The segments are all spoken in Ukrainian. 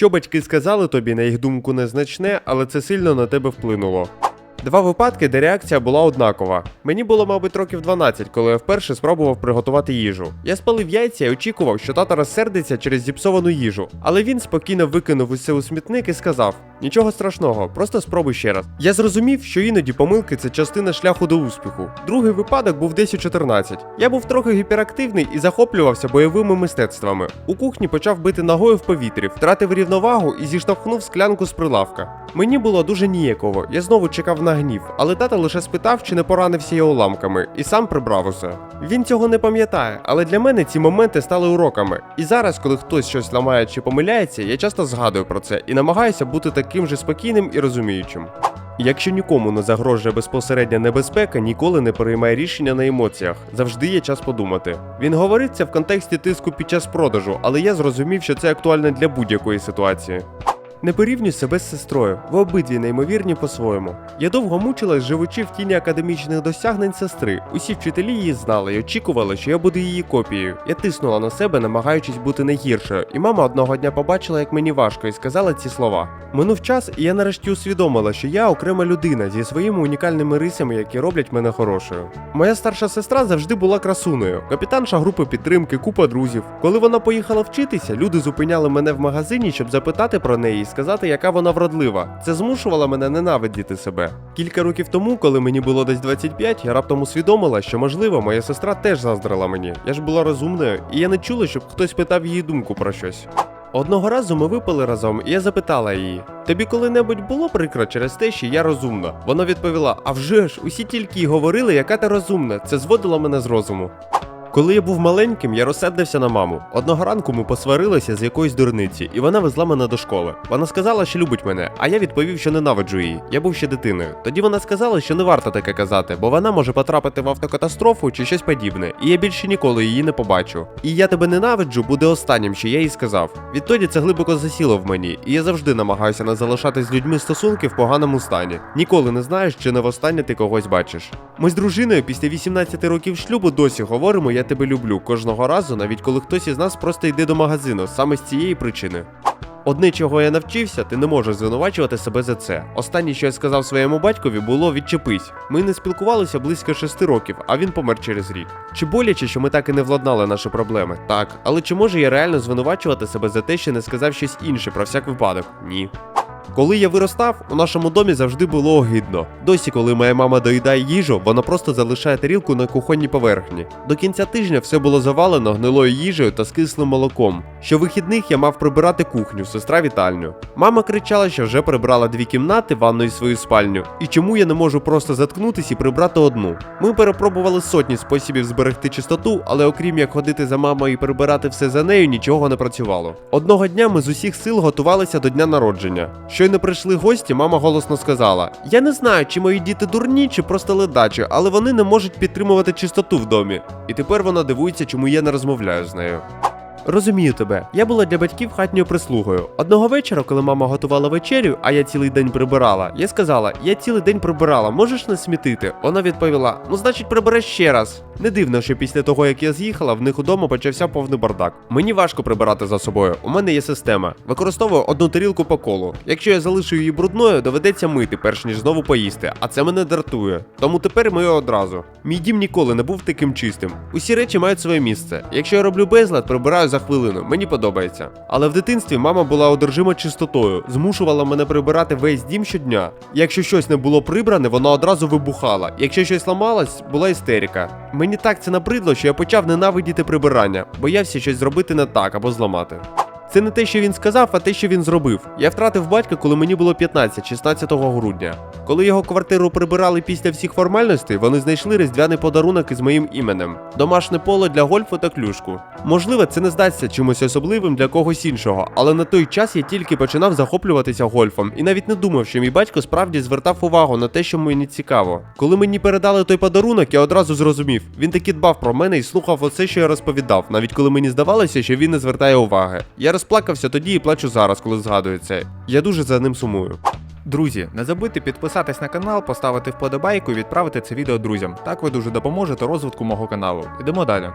Що батьки сказали тобі, на їх думку, незначне, але це сильно на тебе вплинуло. Два випадки, де реакція була однакова. Мені було, мабуть, років 12, коли я вперше спробував приготувати їжу. Я спалив яйця і очікував, що тата розсердиться через зіпсовану їжу. Але він спокійно викинув усе у смітник і сказав: нічого страшного, просто спробуй ще раз. Я зрозумів, що іноді помилки це частина шляху до успіху. Другий випадок був десь у 14. Я був трохи гіперактивний і захоплювався бойовими мистецтвами. У кухні почав бити ногою в повітрі, втратив рівновагу і зіштовхнув склянку з прилавка. Мені було дуже ніяково, я знову чекав на гнів, але тата лише спитав, чи не поранився я уламками, і сам прибрав усе. Він цього не пам'ятає, але для мене ці моменти стали уроками. І зараз, коли хтось щось ламає чи помиляється, я часто згадую про це і намагаюся бути таким же спокійним і розуміючим. Якщо нікому не загрожує безпосередня небезпека, ніколи не приймай рішення на емоціях. Завжди є час подумати. Він говорить це в контексті тиску під час продажу, але я зрозумів, що це актуально для будь-якої ситуації. Не порівнюй себе з сестрою, ви обидві неймовірні по-своєму. Я довго мучилась, живучи в тіні академічних досягнень сестри. Усі вчителі її знали і очікували, що я буду її копією. Я тиснула на себе, намагаючись бути не гіршою, і мама одного дня побачила, як мені важко, і сказала ці слова. Минув час, і я нарешті усвідомила, що я окрема людина зі своїми унікальними рисами, які роблять мене хорошою. Моя старша сестра завжди була красуною, капітанша групи підтримки, купа друзів. Коли вона поїхала вчитися, люди зупиняли мене в магазині, щоб запитати про неї сказати, яка вона вродлива. Це змушувало мене ненавидіти себе. Кілька років тому, коли мені було десь 25, я раптом усвідомила, що можливо моя сестра теж заздрила мені. Я ж була розумною, і я не чула, щоб хтось питав її думку про щось. Одного разу ми випили разом, і я запитала її: тобі коли-небудь було прикро через те, що я розумна? Вона відповіла: А вже ж, усі тільки й говорили, яка ти розумна. Це зводило мене з розуму. Коли я був маленьким, я розсердився на маму. Одного ранку ми посварилися з якоюсь дурниці, і вона везла мене до школи. Вона сказала, що любить мене, а я відповів, що ненавиджу її. Я був ще дитиною. Тоді вона сказала, що не варто таке казати, бо вона може потрапити в автокатастрофу чи щось подібне, і я більше ніколи її не побачу. І я тебе ненавиджу буде останнім, що я їй сказав. Відтоді це глибоко засіло в мені, і я завжди намагаюся не залишати з людьми стосунки в поганому стані. Ніколи не знаєш, чи не востаннє ти когось бачиш. Ми з дружиною після 18 років шлюбу досі говоримо Я тебе люблю кожного разу, навіть коли хтось із нас просто йде до магазину, саме з цієї причини. Одне, чого я навчився, ти не можеш звинувачувати себе за це. Останнє, що я сказав своєму батькові, було відчепись. Ми не спілкувалися близько шести років, а він помер через рік. Чи боляче, що ми так і не владнали наші проблеми? Так, але чи можу я реально звинувачувати себе за те, що не сказав щось інше про всяк випадок? Ні. Коли я виростав, у нашому домі завжди було огидно. Досі, коли моя мама доїдає їжу, вона просто залишає тарілку на кухонній поверхні. До кінця тижня все було завалено гнилою їжею та скислим молоком. Щовихідних я мав прибирати кухню, сестра вітальню. Мама кричала, що вже прибрала дві кімнати, ванну і свою спальню. І чому я не можу просто заткнутися і прибрати одну? Ми перепробували сотні способів зберегти чистоту, але окрім як ходити за мамою і прибирати все за нею, нічого не працювало. Одного дня ми з усіх сил готувалися до дня народження. Щойно прийшли гості, мама голосно сказала: Я не знаю, чи мої діти дурні, чи просто ледачі, але вони не можуть підтримувати чистоту в домі. І тепер вона дивується, чому я не розмовляю з нею. Розумію тебе. Я була для батьків хатньою прислугою. Одного вечора, коли мама готувала вечерю, а я цілий день прибирала, я сказала: Я цілий день прибирала, можеш не смітити? Вона відповіла: Ну, значить, прибереш ще раз. Не дивно, що після того, як я з'їхала, в них удома почався повний бардак. Мені важко прибирати за собою. У мене є система. Використовую одну тарілку по колу. Якщо я залишу її брудною, доведеться мити, перш ніж знову поїсти. А це мене дратує. Тому тепер мию одразу. Мій дім ніколи не був таким чистим. Усі речі мають своє місце. Якщо я роблю безлад, прибираю за хвилину. Мені подобається. Але в дитинстві мама була одержима чистотою, змушувала мене прибирати весь дім щодня. Якщо щось не було прибране, вона одразу вибухала. Якщо щось ламалось, була істерика. Мені так це набридло, що я почав ненавидіти прибирання, боявся щось зробити не так або зламати. Це не те, що він сказав, а те, що він зробив. Я втратив батька, коли мені було 15, 16 грудня. Коли його квартиру прибирали після всіх формальностей, вони знайшли різдвяний подарунок із моїм іменем: домашнє поле для гольфу та клюшку. Можливо, це не здасться чимось особливим для когось іншого, але на той час я тільки починав захоплюватися гольфом і навіть не думав, що мій батько справді звертав увагу на те, що мені цікаво. Коли мені передали той подарунок, я одразу зрозумів. Він таки дбав про мене і слухав оце, що я розповідав, навіть коли мені здавалося, що він не звертає уваги. Я розплакався тоді і плачу зараз, коли згадується. Я дуже за ним сумую. Друзі, не забудьте підписатись на канал, поставити вподобайку і відправити це відео друзям. Так ви дуже допоможете розвитку мого каналу. Ідемо далі.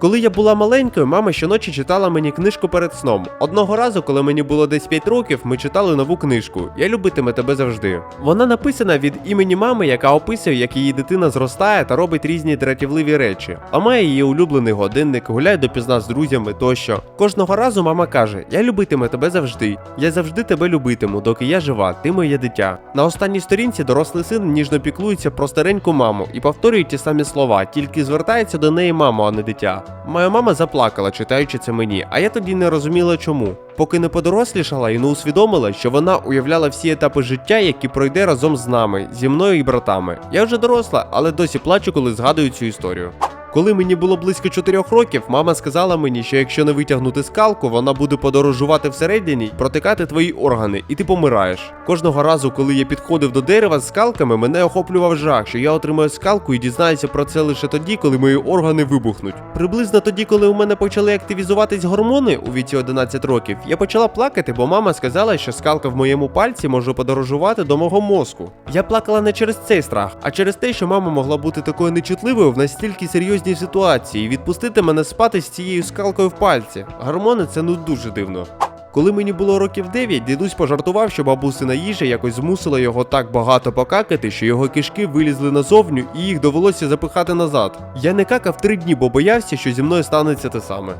Коли я була маленькою, мама щоночі читала мені книжку перед сном. Одного разу, коли мені було десь 5 років, ми читали нову книжку Я любитиме тебе завжди. Вона написана від імені мами, яка описує, як її дитина зростає та робить різні дратівливі речі. А має її улюблений годинник, гуляє допізна з друзями тощо. Кожного разу мама каже: Я любитиме тебе завжди. Я завжди тебе любитиму, доки я жива, ти моє дитя. На останній сторінці дорослий син ніжно піклується про стареньку маму і повторює ті самі слова, тільки звертається до неї мамо, а не дитя. Моя мама заплакала, читаючи це мені, а я тоді не розуміла чому. Поки не подорослішала і не усвідомила, що вона уявляла всі етапи життя, які пройде разом з нами, зі мною і братами. Я вже доросла, але досі плачу, коли згадую цю історію. Коли мені було близько 4 років, мама сказала мені, що якщо не витягнути скалку, вона буде подорожувати всередині протикати твої органи, і ти помираєш. Кожного разу, коли я підходив до дерева з скалками, мене охоплював жах, що я отримаю скалку і дізнаюся про це лише тоді, коли мої органи вибухнуть. Приблизно тоді, коли у мене почали активізуватись гормони у віці 11 років, я почала плакати, бо мама сказала, що скалка в моєму пальці може подорожувати до мого мозку. Я плакала не через цей страх, а через те, що мама могла бути такою нечутливою в настільки серйозній ситуації і відпустити мене спати з цією скалкою в пальці. Гормони це ну дуже дивно. Коли мені було років 9, дідусь пожартував, що бабусина їжа якось змусила його так багато покакати, що його кишки вилізли назовню і їх довелося запихати назад. Я не какав три дні, бо боявся, що зі мною станеться те саме.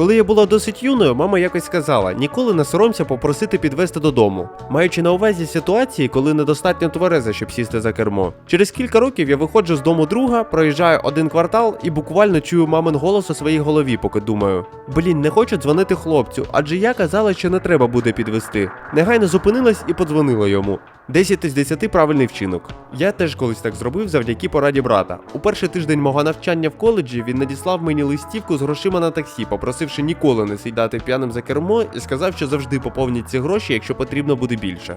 Коли я була досить юною, мама якось сказала: ніколи не соромся попросити підвести додому, маючи на увазі ситуації, коли недостатньо твереза, щоб сісти за кермо. Через кілька років я виходжу з дому друга, проїжджаю один квартал і буквально чую мамин голос у своїй голові, поки думаю: блін, не хочу дзвонити хлопцю, адже я казала, що не треба буде підвести. Негайно зупинилась і подзвонила йому. 10 із 10 правильний вчинок. Я теж колись так зробив завдяки пораді брата. У перший тиждень мого навчання в коледжі він надіслав мені листівку з грошима на таксі, попросивши ніколи не сідати п'яним за кермо і сказав, що завжди поповнить ці гроші, якщо потрібно буде більше.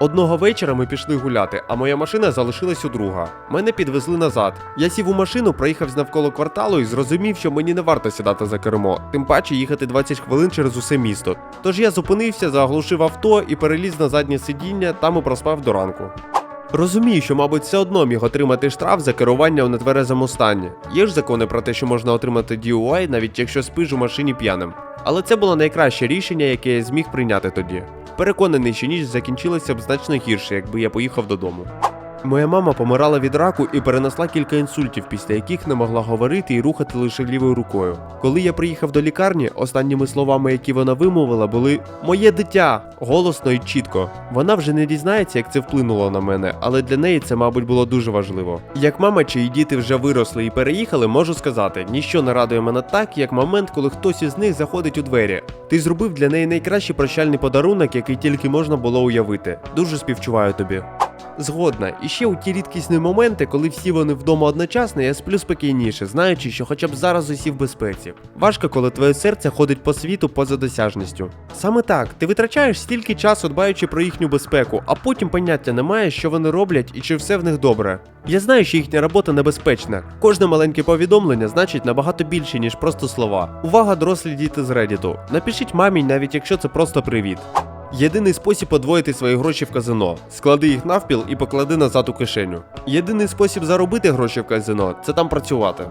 Одного вечора ми пішли гуляти, а моя машина залишилась у друга. Мене підвезли назад. Я сів у машину, проїхав навколо кварталу і зрозумів, що мені не варто сідати за кермо, тим паче їхати 20 хвилин через усе місто. Тож я зупинився, заглушив авто і переліз на заднє сидіння, там і проспав до ранку. Розумію, що, мабуть, все одно міг отримати штраф за керування у нетверезому стані. Є ж закони про те, що можна отримати DUI, навіть якщо спиш у машині п'яним. Але це було найкраще рішення, яке я зміг прийняти тоді. Переконаний, що ніч закінчилася б значно гірше, якби я поїхав додому. Моя мама помирала від раку і перенесла кілька інсультів, після яких не могла говорити і рухати лише лівою рукою. Коли я приїхав до лікарні, останніми словами, які вона вимовила, були Моє дитя! голосно і чітко. Вона вже не дізнається, як це вплинуло на мене, але для неї це, мабуть, було дуже важливо. Як мама, чиї діти вже виросли і переїхали, можу сказати, ніщо не радує мене так, як момент, коли хтось із них заходить у двері. Ти зробив для неї найкращий прощальний подарунок, який тільки можна було уявити. Дуже співчуваю тобі. Згодна, і ще у ті рідкісні моменти, коли всі вони вдома одночасно, я сплю спокійніше, знаючи, що хоча б зараз усі в безпеці. Важко, коли твоє серце ходить по світу поза досяжністю. Саме так, ти витрачаєш стільки часу, дбаючи про їхню безпеку, а потім поняття немає, що вони роблять і чи все в них добре. Я знаю, що їхня робота небезпечна. Кожне маленьке повідомлення значить набагато більше, ніж просто слова. Увага, дорослі діти з Reddit. Напишіть мамі, навіть якщо це просто привіт. Єдиний спосіб подвоїти свої гроші в казино. Склади їх навпіл і поклади назад у кишеню. Єдиний спосіб заробити гроші в казино це там працювати.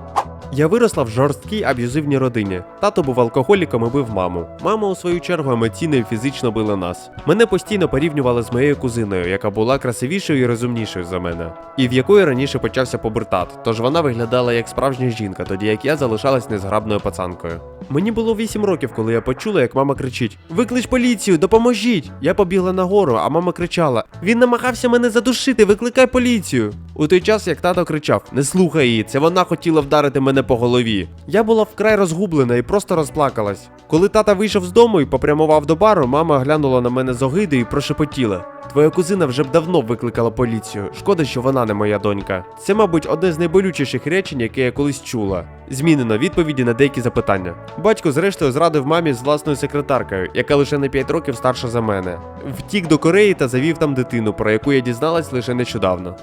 Я виросла в жорсткій аб'юзивній родині. Тато був алкоголіком і бив маму. Мама, у свою чергу, емоційно і фізично била нас. Мене постійно порівнювали з моєю кузиною, яка була красивішою і розумнішою за мене, і в якої раніше почався побертат. Тож вона виглядала як справжня жінка, тоді як я залишалась незграбною пацанкою. Мені було 8 років, коли я почула, як мама кричить: Виклич поліцію, допоможіть! Я побігла нагору, а мама кричала: Він намагався мене задушити, викликай поліцію. У той час, як тато кричав: Не слухай її, це вона хотіла вдарити мене по голові. Я була вкрай розгублена і просто розплакалась. Коли тата вийшов з дому і попрямував до бару, мама глянула на мене з огиди і прошепотіла. Твоя кузина вже б давно викликала поліцію. Шкода, що вона не моя донька. Це, мабуть, одне з найболючіших речень, яке я колись чула. Змінено відповіді на деякі запитання. Батько, зрештою, зрадив мамі з власною секретаркою, яка лише на 5 років старша за мене. Втік до Кореї та завів там дитину, про яку я дізналась лише нещодавно.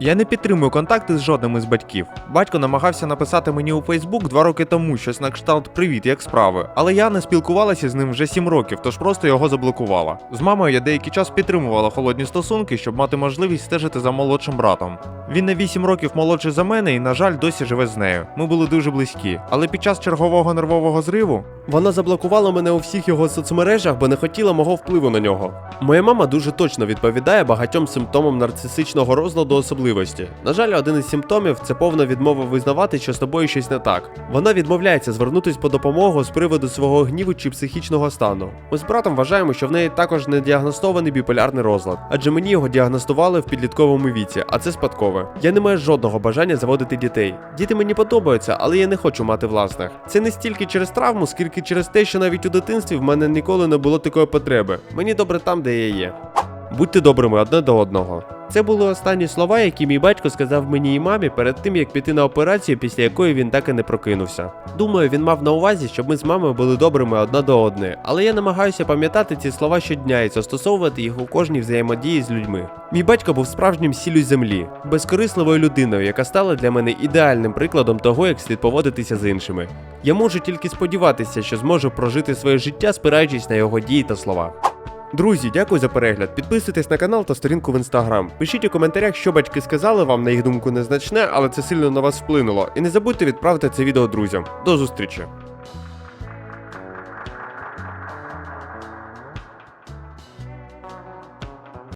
Я не підтримую контакти з жодним із батьків. Батько намагався написати мені у Фейсбук два роки тому щось на кшталт Привіт, як справи. Але я не спілкувалася з ним вже сім років, тож просто його заблокувала. З мамою я деякий час підтримувала холодні стосунки, щоб мати можливість стежити за молодшим братом. Він на 8 років молодший за мене і, на жаль, досі живе з нею. Ми були дуже близькі. Але під час чергового нервового зриву Вона заблокувала мене у всіх його соцмережах, бо не хотіла мого впливу на нього. Моя мама дуже точно відповідає багатьом симптомам нарцисичного розладу особливості. На жаль, один із симптомів це повна відмова визнавати, що з тобою щось не так. Вона відмовляється звернутися по допомогу з приводу свого гніву чи психічного стану. Ми з братом вважаємо, що в неї також не діагностований біполярний розлад, адже мені його діагностували в підлітковому віці, а це спадкове. Я не маю жодного бажання заводити дітей. Діти мені подобаються, але я не хочу мати власних. Це не стільки через травму, скільки через те, що навіть у дитинстві в мене ніколи не було такої потреби. Мені добре там, де я є. Будьте добрими одне до одного. Це були останні слова, які мій батько сказав мені і мамі перед тим, як піти на операцію, після якої він так і не прокинувся. Думаю, він мав на увазі, щоб ми з мамою були добрими одна до одної, але я намагаюся пам'ятати ці слова щодня і застосовувати їх у кожній взаємодії з людьми. Мій батько був справжнім сіллю землі, безкорисливою людиною, яка стала для мене ідеальним прикладом того, як слід поводитися з іншими. Я можу тільки сподіватися, що зможу прожити своє життя, спираючись на його дії та слова. Друзі, дякую за перегляд. Підписуйтесь на канал та сторінку в інстаграм. Пишіть у коментарях, що батьки сказали вам, на їх думку незначне, але це сильно на вас вплинуло. І не забудьте відправити це відео друзям. До зустрічі!